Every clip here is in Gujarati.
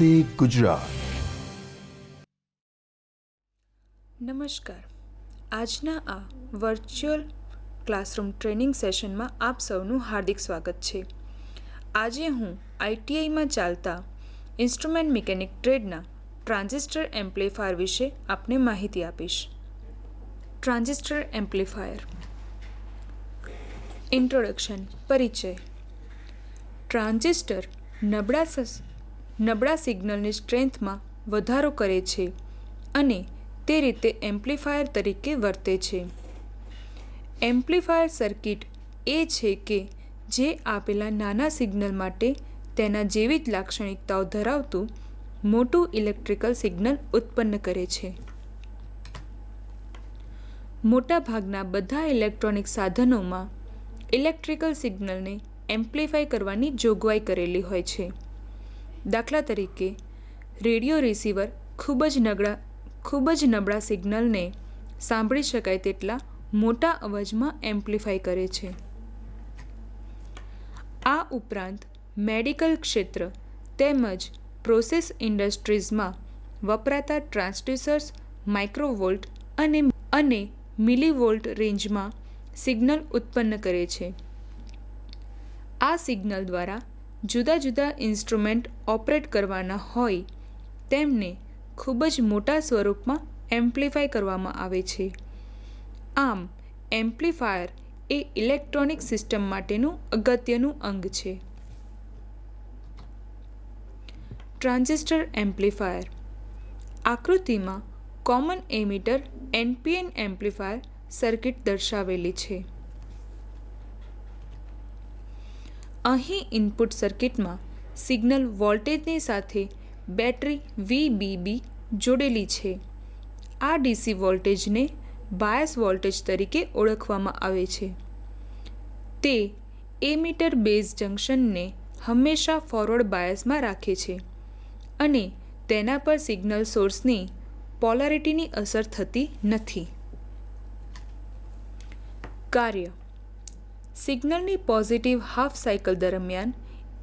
વંદે ગુજરાત. નમસ્કાર. આજના આ વર્ચ્યુઅલ ક્લાસરૂમ ટ્રેનિંગ સેશનમાં આપ સૌનું હાર્દિક સ્વાગત છે. આજે હું આઈટીઆઈમાં ચાલતા ઇન્સ્ટ્રુમેન્ટ મિકેનિક ટ્રેડના ટ્રાન્ઝિસ્ટર એમ્પ્લીફાયર વિશે આપને માહિતી આપીશ. Transistor amplifier. ઇન્ટ્રોડક્શન. પરિચય. ટ્રાન્ઝિસ્ટર નબળા નબળા સિગ્નલની સ્ટ્રેન્થમાં વધારો કરે છે અને તે રીતે એમ્પ્લીફાયર તરીકે વર્તે છે. એમ્પ્લીફાયર સર્કિટ એ છે કે જે આપેલા નાના સિગ્નલ માટે તેના જેવી જ લાક્ષણિકતાઓ ધરાવતું મોટું ઇલેક્ટ્રિકલ સિગ્નલ ઉત્પન્ન કરે છે. મોટાભાગના બધા ઇલેક્ટ્રોનિક સાધનોમાં ઇલેક્ટ્રિકલ સિગ્નલને એમ્પ્લીફાય કરવાની જોગવાઈ કરેલી હોય છે. દાખલા તરીકે, રેડિયો રિસીવર ખૂબ જ નબળા, ખૂબ જ નબળા સિગ્નલને સાંભળી શકાય તેટલા મોટા અવાજમાં એમ્પ્લીફાય કરે છે. આ ઉપરાંત મેડિકલ ક્ષેત્ર તેમજ પ્રોસેસ ઇન્ડસ્ટ્રીઝમાં વપરાતા ટ્રાન્સડ્યુસર્સ, માઇક્રોવોલ્ટ અને અને મિલીવોલ્ટ રેન્જમાં સિગ્નલ ઉત્પન્ન કરે છે. આ સિગ્નલ દ્વારા જુદા જુદા ઇન્સ્ટ્રુમેન્ટ ઓપરેટ કરવાના હોય, તેમને ખૂબ જ મોટા સ્વરૂપમાં એમ્પ્લીફાય કરવામાં આવે છે. આમ, એમ્પ્લીફાયર એ ઇલેક્ટ્રોનિક સિસ્ટમ માટેનું અગત્યનું અંગ છે. Transistor amplifier. આકૃતિમાં common emitter NPN amplifier circuit દર્શાવેલી છે. અહીં ઇનપુટ સર્કિટમાં સિગ્નલ વોલ્ટેજની સાથે બેટરી વીબીબી જોડેલી છે. આ ડીસી વોલ્ટેજને બાયસ વોલ્ટેજ તરીકે ઓળખવામાં આવે છે. તે એમીટર બેઝ જંકશનને હંમેશા ફોરવર્ડ બાયસમાં રાખે છે અને તેના પર સિગ્નલ સોર્સની પોલારિટીની અસર થતી નથી. કાર્ય સિગ્નલની પોઝિટિવ હાફ સાયકલ દરમિયાન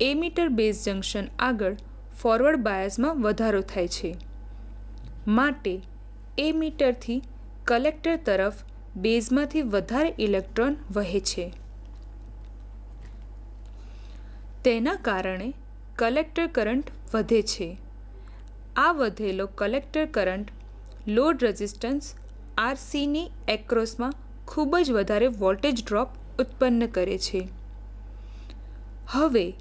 એમીટર બેઝ જંકશન આગળ ફોરવર્ડ બાયસમાં વધારો થાય છે. માટે એમીટરથી કલેક્ટર તરફ બેઝમાંથી વધારે ઇલેક્ટ્રોન વહે છે. તેના કારણે કલેક્ટર કરંટ વધે છે. આ વધેલો કલેક્ટર કરંટ લોડ રેઝિસ્ટન્સ આરસીની એક્રોસમાં ખૂબ જ વધારે વોલ્ટેજ ડ્રોપ ઉત્પન્ન કરે છે. હવે,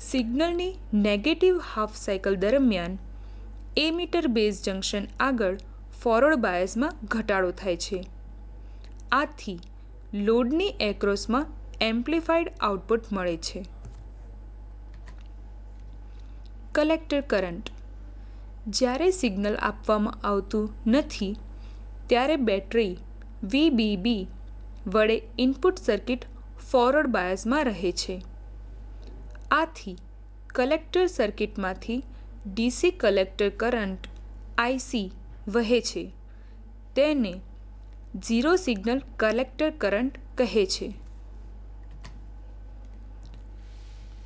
સિગ્નલની નેગેટિવ હાફ સાયકલ દરમિયાન એમીટર બેઝ જંકશન આગળ ફોરવર્ડ બાયસમાં ઘટાડો થાય છે. આથી, લોડની એક્રોસમાં એમ્પ્લિફાઈડ આઉટપુટ મળે છે. કલેક્ટર કરંટ જ્યારે સિગ્નલ આપવામાં આવતું નથી, ત્યારે બેટરી વીબીબી વડે ઇનપુટ સર્કિટ ફોરવર્ડ બાયસમાં રહે છે. આથી કલેક્ટર સર્કિટમાંથી ડીસી કલેક્ટર કરંટ આઈસી વહે છે. તેને ઝીરો સિગ્નલ કલેક્ટર કરંટ કહે છે.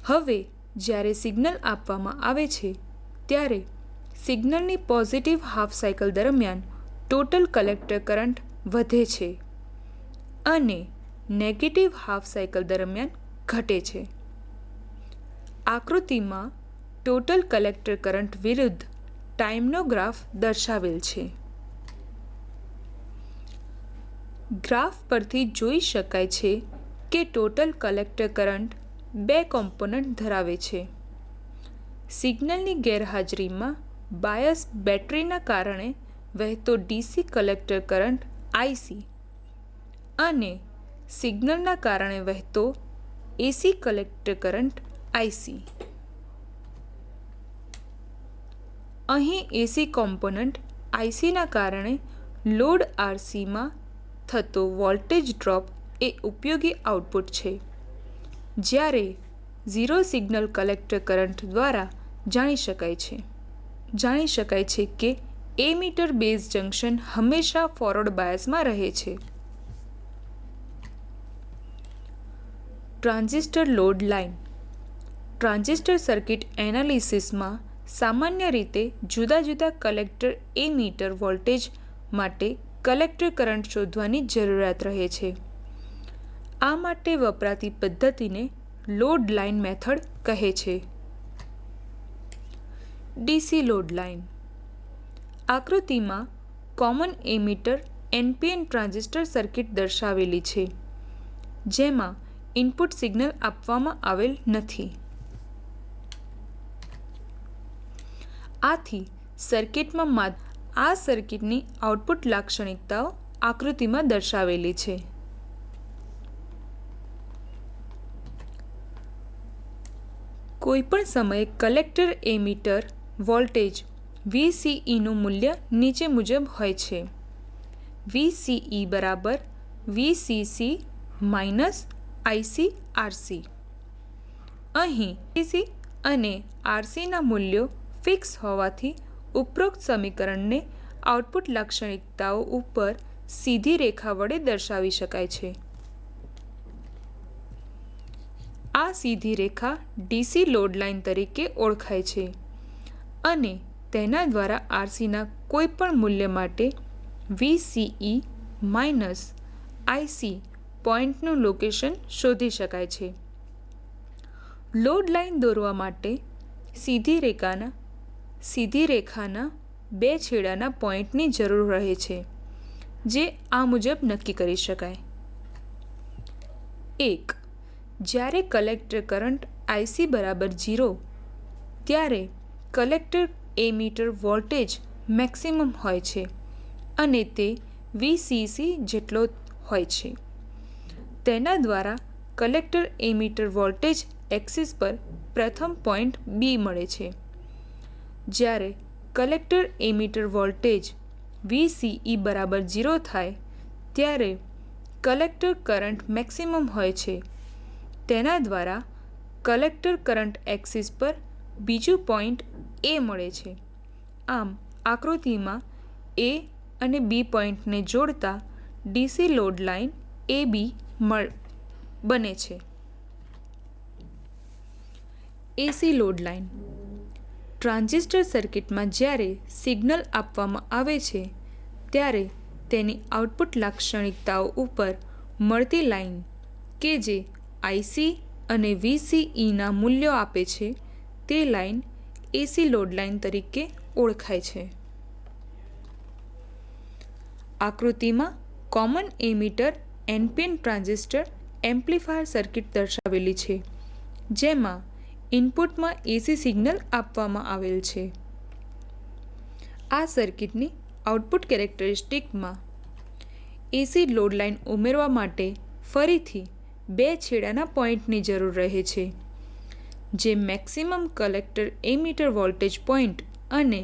હવે જ્યારે સિગ્નલ આપવામાં આવે છે, ત્યારે સિગ્નલની પોઝિટિવ હાફ સાયકલ દરમિયાન ટોટલ કલેક્ટર કરંટ વધે છે. અને નેગેટિવ હાફ સાયકલ દરમિયાન ઘટે છે. આકૃતિમાં ટોટલ કલેક્ટર કરંટ વિરુદ્ધ ટાઈમનો ગ્રાફ દર્શાવેલ છે. ગ્રાફ પરથી જોઈ શકાય છે કે ટોટલ કલેક્ટર કરંટ બે કોમ્પોનન્ટ ધરાવે છે. સિગ્નલની ગેરહાજરીમાં બાયસ બેટરીના કારણે વહેતો ડીસી કલેક્ટર કરંટ આઈસી અને સિગ્નલના કારણે વહેતો એસી કલેક્ટર કરંટ આઈસી. અહીં એસી કોમ્પોનન્ટ આઈસીના કારણે લોડ આરસીમાં થતો વોલ્ટેજ ડ્રોપ એ ઉપયોગી આઉટપુટ છે. જ્યારે ઝીરો સિગ્નલ કલેક્ટર કરંટ દ્વારા જાણી શકાય છે. જાણી શકાય છે કે એ મીટર બેઝ જંકશન હંમેશા ફોરવર્ડ બાયસમાં રહે છે. Transistor load line. Transistor circuit એનાલિસિસમાં સામાન્ય રીતે જુદા જુદા કલેક્ટર એ મીટર વોલ્ટેજ માટે કલેક્ટર કરંટ શોધવાની જરૂરિયાત રહે છે. આ માટે વપરાતી પદ્ધતિને લોડ લાઇન મેથડ કહે છે. DC load line. આકૃતિમાં common emitter NPN transistor circuit દર્શાવેલી છે, જેમાં ઇનપુટ સિગ્નલ આપવામાં આવેલ નથી. આથી સર્કિટમાં માત્ર આ સર્કિટની આઉટપુટ લાક્ષણિકતાઓ આકૃતિમાં દર્શાવેલી છે. કોઈપણ સમયે કલેક્ટર એમીટર વોલ્ટેજ વીસીઈનું મૂલ્ય નીચે મુજબ હોય છે. વીસીઈ બરાબર વીસીસી માઇનસ આઈસી આરસી અહીં ટીસી અને આરસીના મૂલ્યો ફિક્સ હોવાથી ઉપરોક્ત સમીકરણને આઉટપુટ લાક્ષણિકતાઓ ઉપર સીધી રેખા વડે દર્શાવી શકાય છે. આ સીધી રેખા ડીસી લોડ લાઇન તરીકે ઓળખાય છે અને તેના દ્વારા આરસીના કોઈપણ મૂલ્ય માટે વીસીઈ માઇનસ આઈસી પોઈન્ટનું લોકેશન શોધી શકાય છે. લોડ લાઇન દોરવા માટે સીધી રેખાના સીધી રેખાના બે છેડાના પોઈન્ટની જરૂર રહે છે, જે આ મુજબ નક્કી કરી શકાય. એક, જ્યારે કલેક્ટર કરંટ આઈસી બરાબર ઝીરો, ત્યારે collector emitter voltage maximum હોય છે અને તે વીસીસી જેટલો હોય છે. તેના દ્વારા કલેક્ટર એમીટર વોલ્ટેજ એક્સિસ પર પ્રથમ પોઈન્ટ બી મળે છે. જ્યારે કલેક્ટર એમીટર વોલ્ટેજ વીસીઈ બરાબર ઝીરો થાય, ત્યારે કલેક્ટર કરંટ મેક્સિમમ હોય છે. તેના દ્વારા કલેક્ટર કરંટ એક્સિસ પર બીજું પોઈન્ટ એ મળે છે. આમ, આકૃતિમાં એ અને બી પોઈન્ટને જોડતા DC load line A B મળ બને છે. એસી લોડ લાઇન. ટ્રાન્ઝિસ્ટર સર્કિટમાં જ્યારે સિગ્નલ આપવામાં આવે છે, ત્યારે તેની આઉટપુટ લાક્ષણિકતાઓ ઉપર મળતી લાઇન કે જે આઈસી અને વીસીઈના મૂલ્યો આપે છે, તે લાઇન એસી લોડ લાઇન તરીકે ઓળખાય છે. આકૃતિમાં common emitter NPN transistor amplifier circuit દર્શાવેલી છે, જેમાં ઇનપુટમાં એસી સિગ્નલ આપવામાં આવેલ છે. આ સર્કિટની આઉટપુટ કેરેક્ટરિસ્ટિકમાં એસી લોડ લાઇન ઉમેરવા માટે ફરીથી બે છેડાના પોઈન્ટની જરૂર રહે છે, જે maximum collector emitter voltage point અને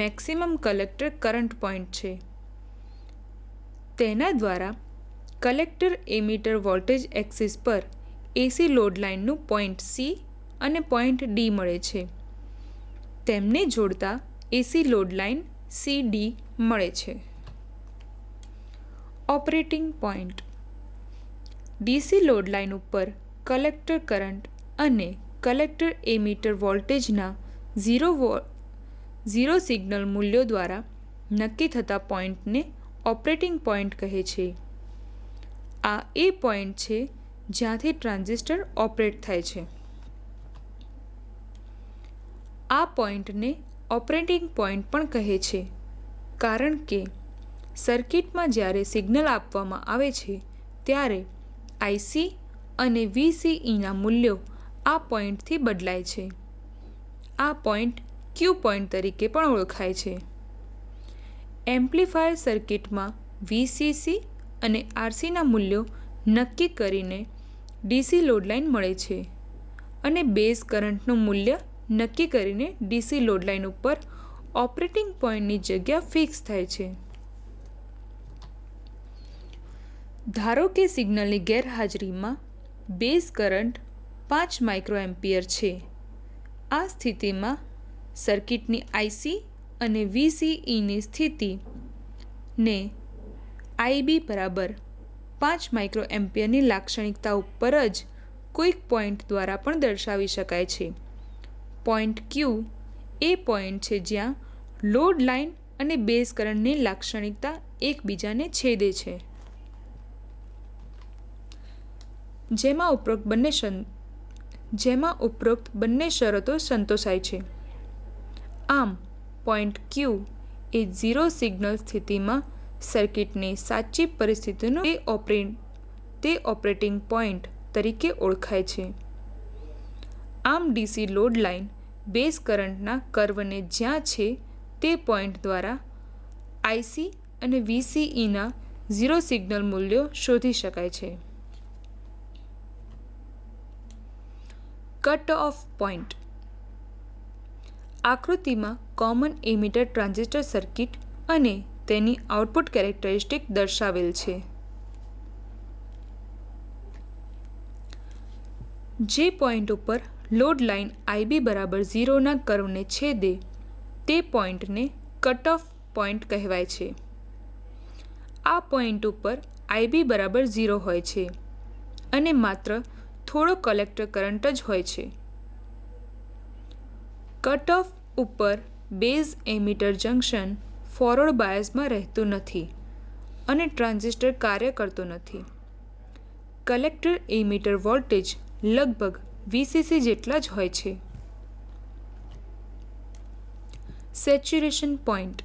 મેક્સિમમ કલેક્ટર કરંટ પોઈન્ટ છે. તેના દ્વારા કલેક્ટર એમીટર વોલ્ટેજ એક્સિસ પર એસી લોડ લાઇનનું પોઈન્ટ સી અને પોઈન્ટ ડી મળે છે. તેમને જોડતા AC load line C D મળે છે. Operating point. DC load line ઉપર કલેક્ટર કરંટ અને કલેક્ટર એમીટર વોલ્ટેજના ઝીરો વો, ઝીરો સિગ્નલ મૂલ્યો દ્વારા નક્કી થતા પોઈન્ટને ઓપરેટિંગ પોઈન્ટ કહે છે. આ એ પોઈન્ટ છે જ્યાંથી ટ્રાન્ઝિસ્ટર ઓપરેટ થાય છે. આ પોઈન્ટને ઓપરેટિંગ પોઈન્ટ પણ કહે છે, કારણ કે સર્કિટમાં જ્યારે સિગ્નલ આપવામાં આવે છે, ત્યારે આઈસી અને વીસીઈના મૂલ્યો આ પોઈન્ટથી બદલાય છે. આ પોઈન્ટ ક્યુ પોઈન્ટ તરીકે પણ ઓળખાય છે. એમ્પ્લીફાયર સર્કિટમાં વીસીસી અને આરસીના મૂલ્યો નક્કી કરીને ડીસી લોડ લાઇન મળે છે અને બેઝ કરંટનું મૂલ્ય નક્કી કરીને ડીસી લોડ લાઇન ઉપર ઓપરેટિંગ પોઈન્ટની જગ્યા ફિક્સ થાય છે. ધારો કે સિગ્નલની ગેરહાજરીમાં બેઝ કરંટ પાંચ માઇક્રો એમ્પિયર છે. આ સ્થિતિમાં સર્કિટની આઈસી અને વીસીઈની સ્થિતિ ને આઈબી બરાબર પાંચ માઇક્રો એમ્પિયરની લાક્ષણિકતા ઉપર જ કોઈક પોઈન્ટ દ્વારા પણ દર્શાવી શકાય છે. પોઈન્ટ ક્યુ એ પોઈન્ટ છે જ્યાં લોડ લાઇન અને બેઝ કરંટની લાક્ષણિકતા એકબીજાને છેદે છે. જેમાં ઉપરોક્ત બંને જેમાં ઉપરોક્ત બંને શરતો સંતોષાય છે. આમ, પોઈન્ટ ક્યુ એ ઝીરો સિગ્નલ સ્થિતિમાં સર્કિટની સાચી પરિસ્થિતિનો તે ઓપરેટ તે ઓપરેટિંગ પોઈન્ટ તરીકે ઓળખાય છે. આમ ડીસી લોડ લાઇન બેઝ કરંટના કર્વને જ્યાં છે તે પોઈન્ટ દ્વારા આઈસી અને વીસીઈના ઝીરો સિગ્નલ મૂલ્યો શોધી શકાય છે. Cut off point. આકૃતિમાં કોમન એમિટર ટ્રાન્ઝિસ્ટર સર્કિટ અને તેની આઉટપુટ કેરેક્ટરિસ્ટિક દર્શાવેલ છે. જે પોઈન્ટ ઉપર લોડ લાઇન આઈબી બરાબર ઝીરોના કર્વને છેદે, તે પોઈન્ટને કટ ઓફ પોઈન્ટ કહેવાય છે. આ પોઈન્ટ ઉપર આઈબી બરાબર ઝીરો હોય છે અને માત્ર થોડો કલેક્ટર કરંટ જ હોય છે. કટ ઓફ ઉપર બેઝ એમીટર જંકશન ફોરવર્ડ બાયસમાં રહેતું નથી અને ટ્રાન્ઝિસ્ટર કાર્ય કરતું નથી. કલેક્ટર એમીટર વોલ્ટેજ લગભગ વીસીસી જેટલા જ હોય છે. Saturation point.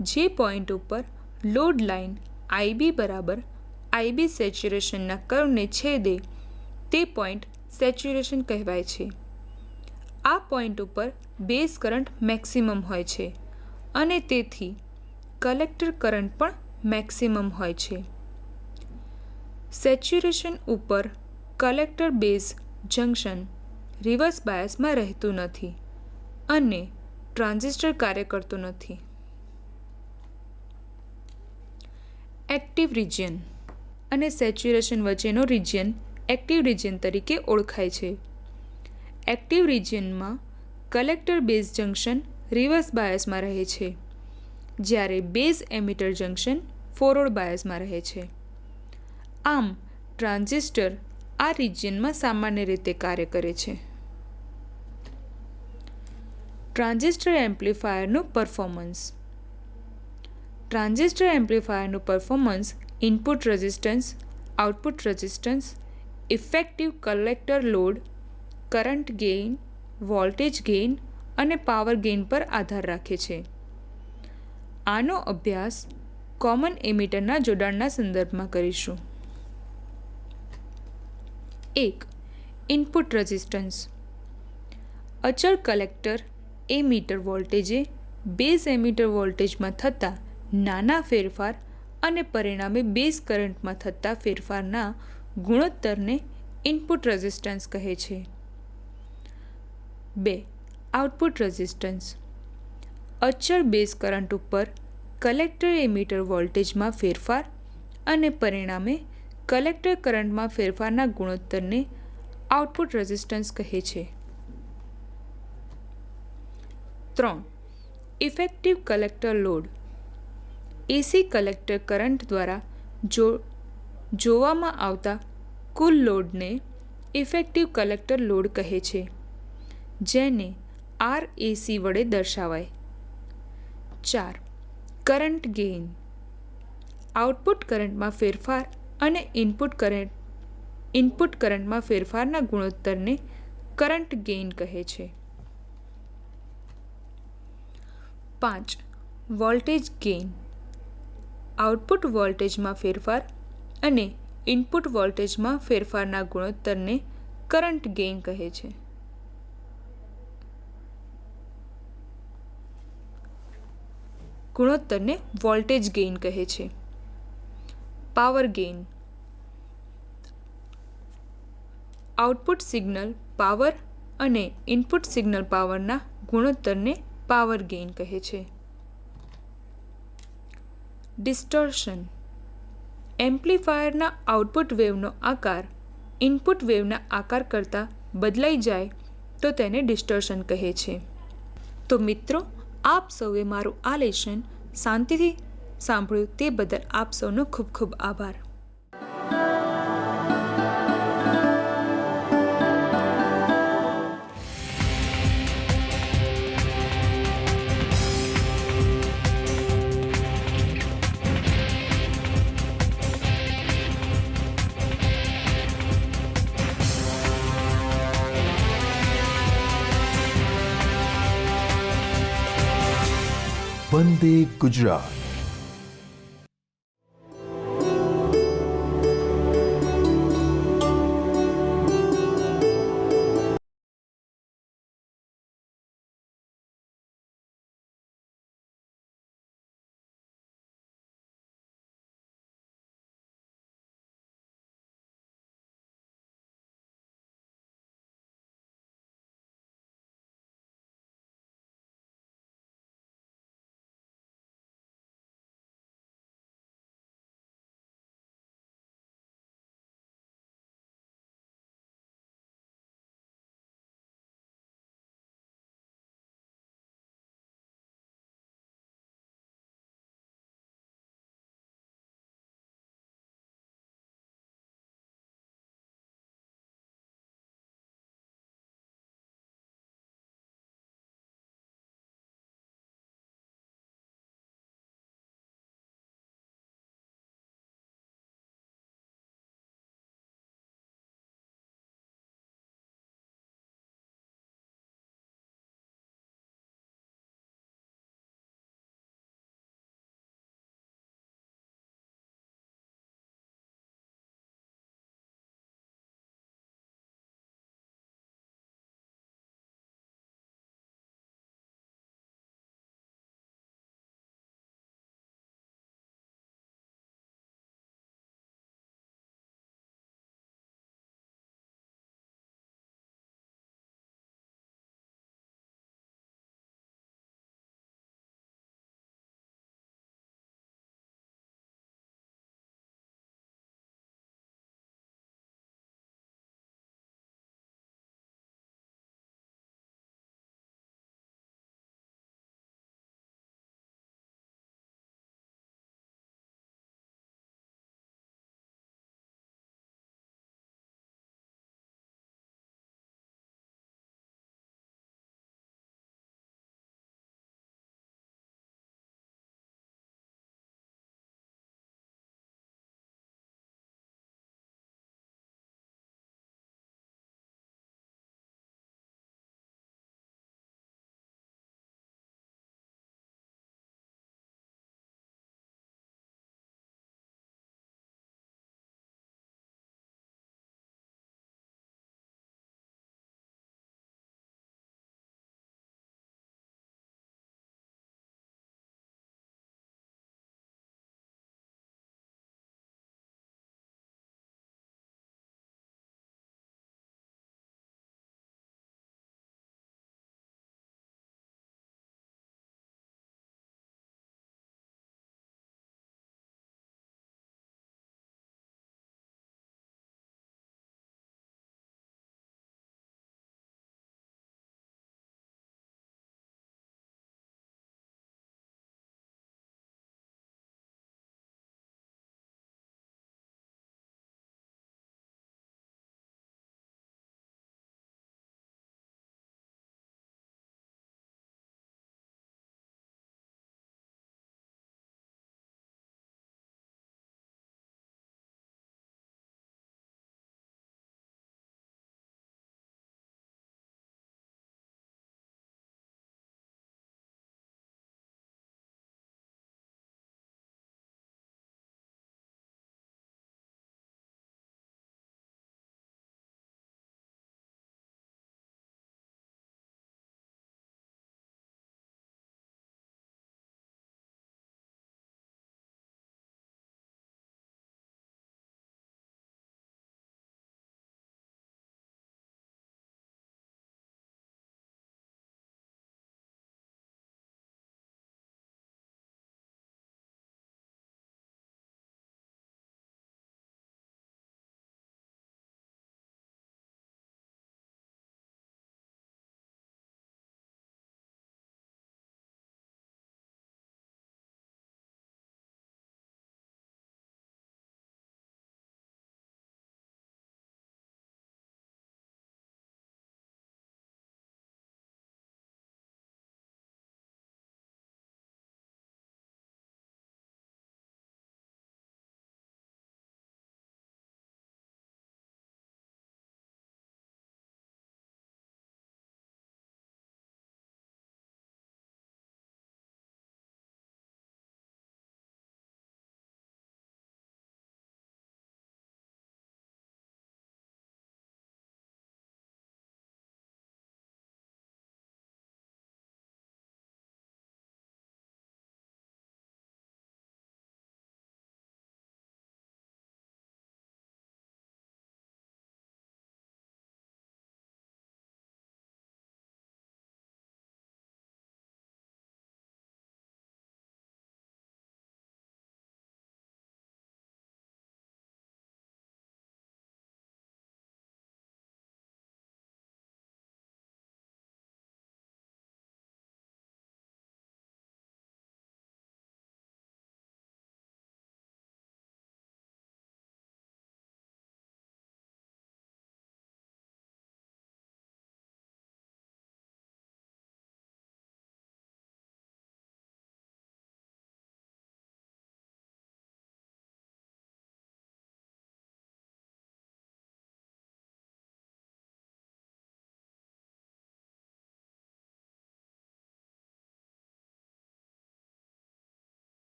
જે પોઈન્ટ ઉપર લોડ લાઇન આઈબી બરાબર આઈબી સેચ્યુરેશનના કર્વને છેદે તે પોઈન્ટ સેચ્યુરેશન કહેવાય છે. આ પોઈન્ટ ઉપર બેઝ કરંટ મેક્સિમમ હોય છે. અને તેથી કલેક્ટર કરંટ પણ મેક્સિમમ હોય છે. સેચ્યુરેશન ઉપર કલેક્ટર બેઝ જંકશન રિવર્સ બાયસમાં રહેતું નથી અને ટ્રાન્ઝિસ્ટર કાર્ય કરતું નથી. એક્ટિવ રિજિયન અને સેચ્યુરેશન વચ્ચેનો રિજિયન એક્ટિવ રિજિયન તરીકે ઓળખાય છે. એક્ટિવ રિજિયનમાં કલેક્ટર બેઝ જંકશન રિવર્સ બાયસમાં રહે છે, જ્યારે બેઝ એમિટર જંકશન ફોરવર્ડ બાયસમાં રહે છે. આમ, ટ્રાન્ઝિસ્ટર આ રિજિયનમાં સામાન્ય રીતે કાર્ય કરે છે. ટ્રાન્ઝિસ્ટર એમ્પ્લીફાયરનું performance. Transistor એમ્પ્લીફાયરનું performance input resistance, output resistance, effective collector load, current gain, voltage gain અને પાવર ગેઇન પર આધાર રાખે છે. આનો અભ્યાસ કોમન એમિટરના જોડાણના સંદર્ભમાં કરીશું. એક, ઇનપુટ રેઝિસ્ટન્સ. અચળ કલેક્ટર એમીટર વોલ્ટેજે બેઝ એમીટર વોલ્ટેજમાં થતા નાના ફેરફાર અને પરિણામે બેઝ કરંટમાં થતા ફેરફારના ગુણોત્તરને ઇનપુટ રેઝિસ્ટન્સ કહે છે. બે આઉટપુટ રેઝિસ્ટન્સ. અચળ બેઝ કરંટ ઉપર કલેક્ટર એમીટર વોલ્ટેજમાં ફેરફાર અને પરિણામે કલેક્ટર કરંટમાં ફેરફારના ગુણોત્તરને આઉટપુટ રેઝિસ્ટન્સ કહે છે. ત્રણ. Effective collector load. AC collector current દ્વારા જો, જોવામાં આવતા કુલ લોડને ઇફેક્ટિવ કલેક્ટર લોડ કહે છે, જેને આર એસી વડે દર્શાવાય. ચાર, કરંટ ગેઇન. આઉટપુટ કરંટમાં ફેરફાર અને ઇનપુટ કરંટ, ઇનપુટ કરંટમાં ફેરફારના ગુણોત્તરને કરંટ ગેઇન કહે છે. પાંચ, વોલ્ટેજ ગેઇન. આઉટપુટ વોલ્ટેજમાં ફેરફાર અને ઇનપુટ વોલ્ટેજમાં ફેરફારના ગુણોત્તરને કરંટ ગેઇન કહે છે. ગુણોત્તરને વોલ્ટેજ ગેઇન કહે છે. Power gain. Output signal power અને ઇનપુટ સિગ્નલ પાવરના ગુણોત્તરને પાવર ગેઇન કહે છે. ડિસ્ટોર્શન. એમ્પ્લીફાયરના આઉટપુટ વેવનો આકાર ઇનપુટ વેવના આકાર કરતાં બદલાઈ જાય તો તેને ડિસ્ટોર્શન કહે છે. તો મિત્રો આપ સૌએ મારું આ લેશન શાંતિથી સાંભળ્યું તે બદલ આપ સૌનો ખૂબ ખૂબ આભાર. વંદે ગુજરાત.